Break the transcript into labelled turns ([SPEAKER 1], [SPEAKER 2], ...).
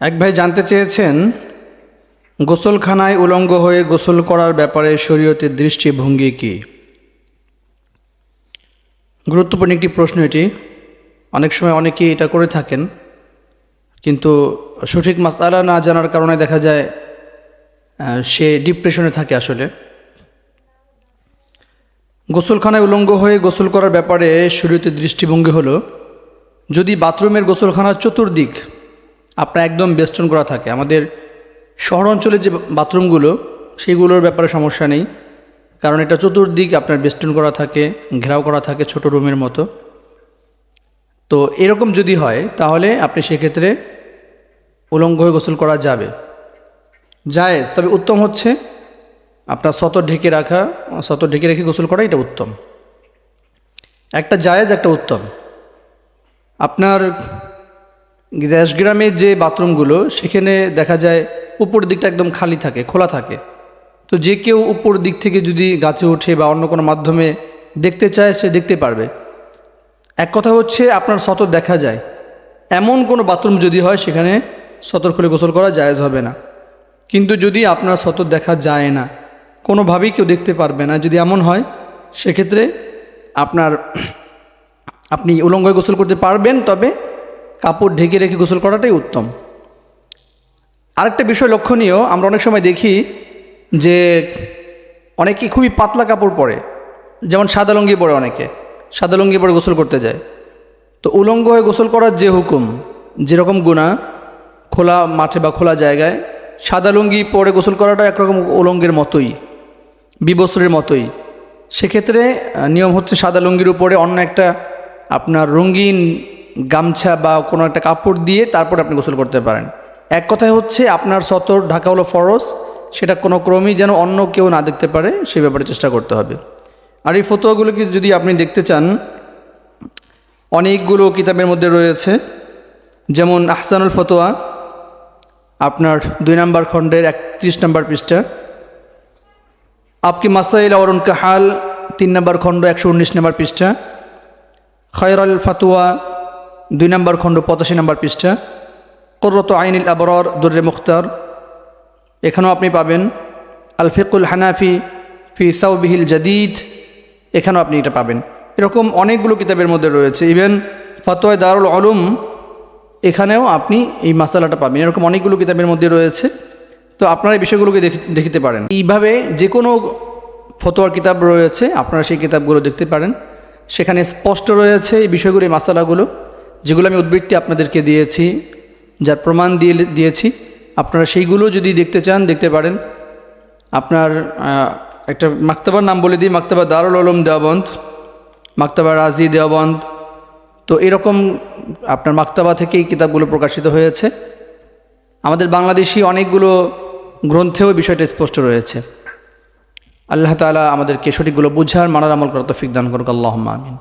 [SPEAKER 1] এক ভাই জানতে চেয়েছেন, গোসলখানায় উলঙ্গ হয়ে গোসল করার ব্যাপারে শরীয়তের দৃষ্টিভঙ্গি কী? গুরুত্বপূর্ণ একটি প্রশ্ন এটি। অনেক সময় অনেকেই এটা করে থাকেন, কিন্তু সঠিক মাসালা না জানার কারণে দেখা যায় সে ডিপ্রেশনে থাকে আসলে। গোসলখানায় উলঙ্গ হয়ে গোসল করার ব্যাপারে শরীয়তের দৃষ্টিভঙ্গি হলো, যদি বাথরুমের গোসলখানার চতুর্দিক আপনার একদম বেষ্টন করা থাকে। আমাদের শহর অঞ্চলের যে বাথরুমগুলো, সেগুলোর ব্যাপারে সমস্যা নেই। কারণ এটা চতুর্দিক আপনার বেষ্টন করা থাকে, ঘেরাও করা থাকে ছোট রুমের মতো। তো এরকম যদি হয়, তাহলে আপনি সেক্ষেত্রে উলঙ্গ হয়ে গোসল করা যাবে। জায়েজ, তবে উত্তম হচ্ছে আপনার সতর ঢেকে রাখা সতর ঢেকে রেখে গোসল করা এটা উত্তম। একটা জায়েজ, একটা উত্তম। আপনার দেশগ্রামের যে বাথরুমগুলো, সেখানে দেখা যায় উপর দিকটা একদম খালি থাকে, খোলা থাকে। তো যে কেউ উপর দিক থেকে যদি গাছে ওঠে বা অন্য কোনো মাধ্যমে দেখতে চায়, সে দেখতে পারবে। এক কথা হচ্ছে, আপনার সতর দেখা যায়। এমন কোনো বাথরুম যদি হয়, সেখানে সতর খুলে গোসল করা জায়েজ হবে না। কিন্তু যদি আপনার সতর দেখা যায় না, কোনোভাবেই কেউ দেখতে পারবে না, যদি এমন হয়, সেক্ষেত্রে আপনার, আপনি উলঙ্গ গোসল করতে পারবেন, তবে কাপড় ঢেকে রেখে গোসল করাটাই উত্তম। আরেকটা বিষয় লক্ষণীয়, আমরা অনেক সময় দেখি যে অনেকে খুবই পাতলা কাপড় পরে, যেমন সাদা লুঙ্গি পরে অনেকে, সাদা লুঙ্গি পরে গোসল করতে যায়। তো উলঙ্গ হয়ে গোসল করার যে হুকুম, যেরকম গুণা, খোলা মাঠে বা খোলা জায়গায়, সাদা লুঙ্গি পরে গোসল করাটা একরকম উলঙ্গের মতোই, বিবস্ত্রের মতোই। সেক্ষেত্রে নিয়ম হচ্ছে সাদা লুঙ্গির উপরে অন্য একটা আপনার রঙিন গামছা বা কোনো একটা কাপড় দিয়ে তারপরে আপনি গোসল করতে পারেন। এক কথায় হচ্ছে আপনার সতর ঢাকা হলো ফরজ, সেটা কোনো ক্রমেই যেন অন্য কেউ না দেখতে পারে, সে ব্যাপারে চেষ্টা করতে হবে। আর এই ফতোয়াগুলোকে যদি আপনি দেখতে চান, অনেকগুলো কিতাবের মধ্যে রয়েছে। যেমন আহসানুল ফতোয়া, আপনার দুই নম্বর খণ্ডের একত্রিশ নম্বর পৃষ্ঠা। আপকি মাসাইল আর কাহাল, তিন নম্বর খণ্ড একশো উনিশ নম্বর পৃষ্ঠা। খয়রাল ফাতুয়া দুই নম্বর খণ্ড, পঁচাশি নম্বর পৃষ্ঠা। কর্রত আইনুল আবরর, দুর্রে মুখতার। এখানেও আপনি পাবেন আল ফিকুল হানাফি ফি সাউবিহিল জাদিদ। এখানেও আপনি এটা পাবেন। এরকম অনেকগুলো কিতাবের মধ্যে রয়েছে। ইভেন ফতোয় দারুল আলম এখানেও আপনি এই মাসালাটা পাবেন। এরকম অনেকগুলো কিতাবের মধ্যে রয়েছে। তো আপনারা এই বিষয়গুলোকে দেখে, দেখতে পারেন। এইভাবে যে কোনো ফতোয়ার কিতাব রয়েছে, আপনারা সেই কিতাবগুলো দেখতে পারেন। সেখানে স্পষ্ট রয়েছে এই বিষয়গুলো, এই মাসালাগুলো। যেগুলো আমি উদ্বৃত্তি আপনাদেরকে দিয়েছি, যার প্রমাণ দিয়ে দিয়েছি, আপনারা সেইগুলো যদি দেখতে চান, দেখতে পারেন। আপনার একটা মাক্তাবার নাম বলে দিই, মাক্তাবা দারুল আলম দেওবন্দ, মাক্তাবা রাজি দেওবন্দ। তো এরকম আপনার মাক্তাবা থেকেই কিতাবগুলো প্রকাশিত হয়েছে। আমাদের বাংলাদেশি অনেকগুলো গ্রন্থেও বিষয়টা স্পষ্ট রয়েছে। আল্লাহ তালা আমাদেরকে সঠিকগুলো বুঝার, মানার আমল করা তফিক দান করুক আল্লাহ আমিন।